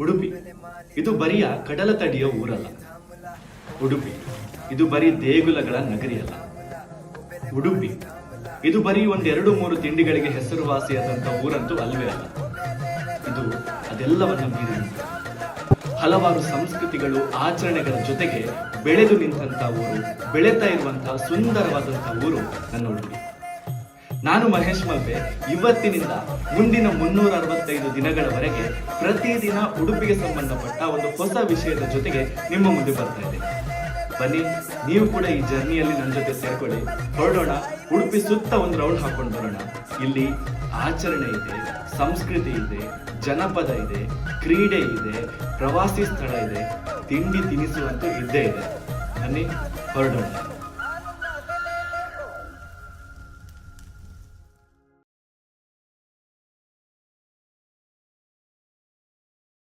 ಉಡುಪಿ. ಇದು ಬರಿಯ ಕಡಲ ತಡಿಯ ಊರಲ್ಲ. ಉಡುಪಿ. ಇದು ಬರೀ ದೇಗುಲಗಳ ನಗರಿಯಲ್ಲ. ಉಡುಪಿ. ಇದು ಬರೀ ಒಂದೆರಡು ಮೂರು ತಿಂಡಿಗಳಿಗೆ ಹೆಸರುವಾಸಿಯಾದಂಥ ಊರಂತೂ ಅಲ್ವೇ ಅಲ್ಲ ಇದು ಅದೆಲ್ಲವನ್ನ ಮೀರಿ ಹಲವಾರು ಸಂಸ್ಕೃತಿಗಳು ಆಚರಣೆಗಳ ಜೊತೆಗೆ ಬೆಳೆದು ನಿಂತಹ ಊರು, ಬೆಳೆತಾ ಇರುವಂತಹ ಸುಂದರವಾದಂತಹ ಊರು ನನ್ನ ಉಡುಪಿ. ನಾನು ಮಹೇಶ್ ಮಲ್ಪೆ. ಇವತ್ತಿನಿಂದ ಮುಂದಿನ ಮುನ್ನೂರ ಅರವತ್ತೈದು ದಿನಗಳವರೆಗೆ ಪ್ರತಿದಿನ ಉಡುಪಿಗೆ ಸಂಬಂಧಪಟ್ಟ ಒಂದು ಹೊಸ ವಿಷಯದ ಜೊತೆಗೆ ನಿಮ್ಮ ಮುಂದೆ ಬರ್ತಾ ಇದೆ ಬನ್ನಿ, ನೀವು ಕೂಡ ಈ ಜರ್ನಿಯಲ್ಲಿ ನನ್ನ ಜೊತೆ ಸೇರ್ಕೊಳ್ಳಿ. ಹೊರಡೋಣ, ಉಡುಪಿ ಸುತ್ತ ಒಂದು ರೌಂಡ್ ಹಾಕೊಂಡು ಬರೋಣ. ಇಲ್ಲಿ ಆಚರಣೆ ಇದೆ, ಸಂಸ್ಕೃತಿ ಇದೆ, ಜನಪದ ಇದೆ, ಕ್ರೀಡೆ ಇದೆ, ಪ್ರವಾಸಿ ಸ್ಥಳ ಇದೆ, ತಿಂಡಿ ತಿನಿಸು ಅಂತೂ ಇದ್ದೇ ಇದೆ. ಬನ್ನಿ, ಹೊರಡೋಣ.